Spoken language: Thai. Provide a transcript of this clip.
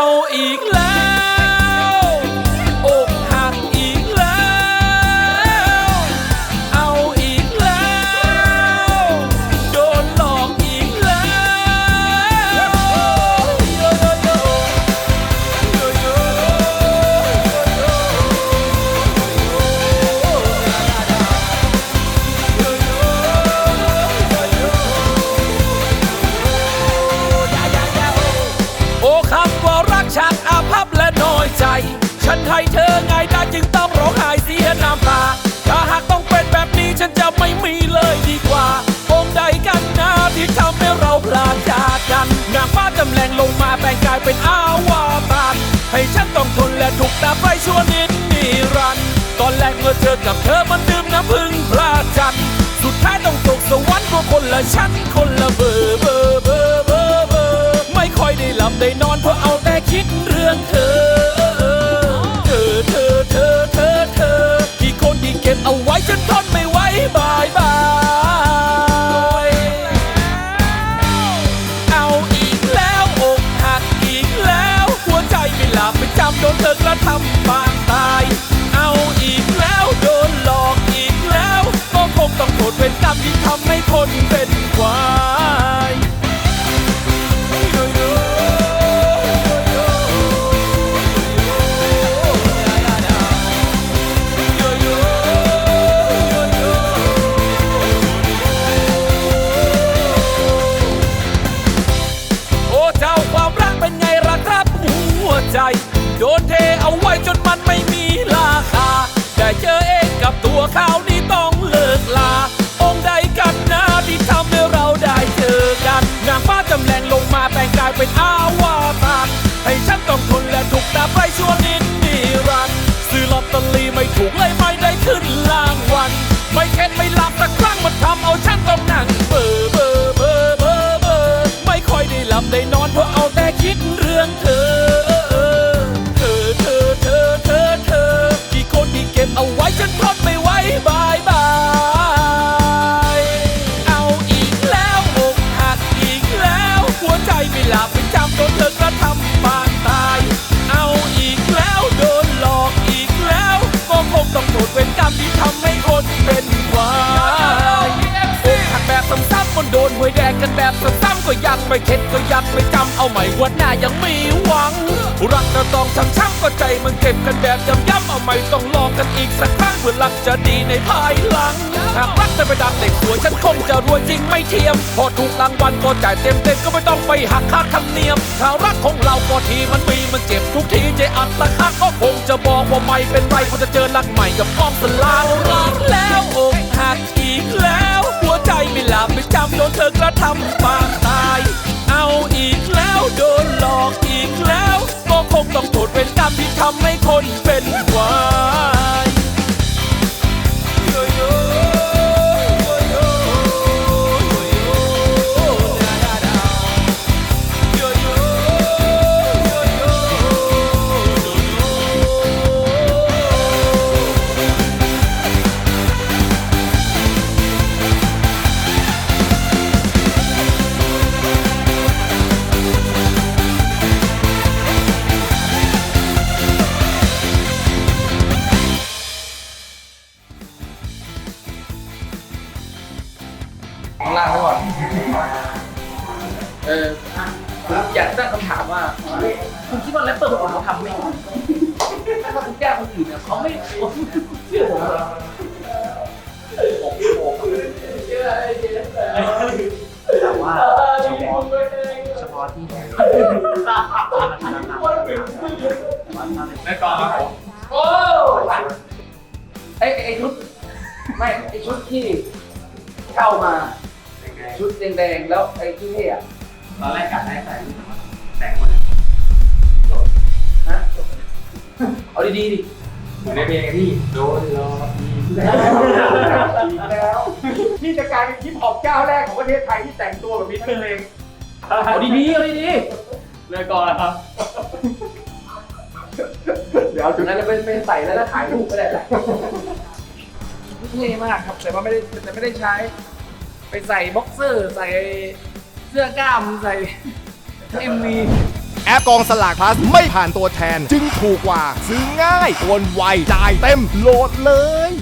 เอาอีกแล้ว ฉันให้เธอไงได้จึงต้องร้องไห้เสียน้ำตา ถ้าหากต้องเป็นแบบนี้ฉันจะไม่มีเลยดีกว่าองค์ใดกันนะที่ทำให้เราพลาดจากกันนางฟ้าจำแรงลงมาแปลงกายเป็นอาวาตารให้ฉันต้องทนและถูกตาไปชั่วนิดนิรันดร์ตอนแรกเมื่อเจอกับเธอมันดื่มน้ำพึ่งพลาดจันทร์สุดท้ายต้องตกสวรรค์เพราะคนละชั้นคนละเบอร์เบอร์เบอร์เบอร์เบอร์ไม่ค่อยได้หลับได้นอนเพราะเอาแต่คิดเรื่องเธอ คนเป็นควายโยโย่โยโย่โยโย่โยโย่โอ้เจ้าความรักเป็นไงล่ะครับหัวใจ โดนเทเอาไว้จนมันไม่มี ฉันท มันโดนหวยแดงกันแบบซ้ำๆก็ยังไม่เข็ดก็ยังไม่จำเอาใหม่วันหน้ายังมีหวัง รักก็ต้องช้ำๆก็ใจมันเก็บกันแบบย้ำๆเอาใหม่ต้องลองกันอีกสักครั้งเพื่อรักจะดีในภายหลังหากรักจะไปดังเด็กสวยฉันคงจะรวยจริงไม่เทียม พอถูกรางวัลก็จ่ายเต็มเต็มก็ไม่ต้องไปหักค่าธรรมเนียมถ้ารักของเราก็ทีมันมีมันเจ็บทุกทีใจอัดตะคักก็คงจะบอกว่าไม่เป็นไรเพราะจะเจอรักใหม่กับกองสลาวอีกแล้วอกหักอีกแล้ว หัวใจไม่หลับ ที่ทำให้ อยากตั้งคำถามว่าคุณคิดว่าแรปเปอร์คนอื่นเขาทำไหมถ้าคุณแก้คนอื่นเนี่ยเขาไม่เชื่อผมเหรอแต่ว่าเฉพาะเฉพาะที่แม่กองโอ้ไอไอชุดไม่ไอชุดที่เข้ามาชุดแดงๆแล้วไอ้ที่นี่อะตอนแรก ดีๆดิอยู่ในเพลงที่โดนรอแล้วนี่จะกลายเป็นฮิปฮอปเจ้าแรกของประเทศไทยที่แต่งตัวแบบนี้ทั้งเพลงเอาดีๆเอาดีเลิกก่อนนะครับ เดี๋ยวๆจุดงั้นจะเป็นเป็นใส่แล้วก็ถ่ายรูปก็ได้แหละเท่มากครับแต่ว่าไม่ได้แต่ไม่ได้ใช้ ไปใส่บ็อกเซอร์ ใส่เสื้อกล้ามใส่เอ็มวี แอปกองสลากพลัสไม่ผ่านตัวแทน จึงถูกกว่า ซื้อง่ายโอนไวจ่ายเต็มโหลดเลย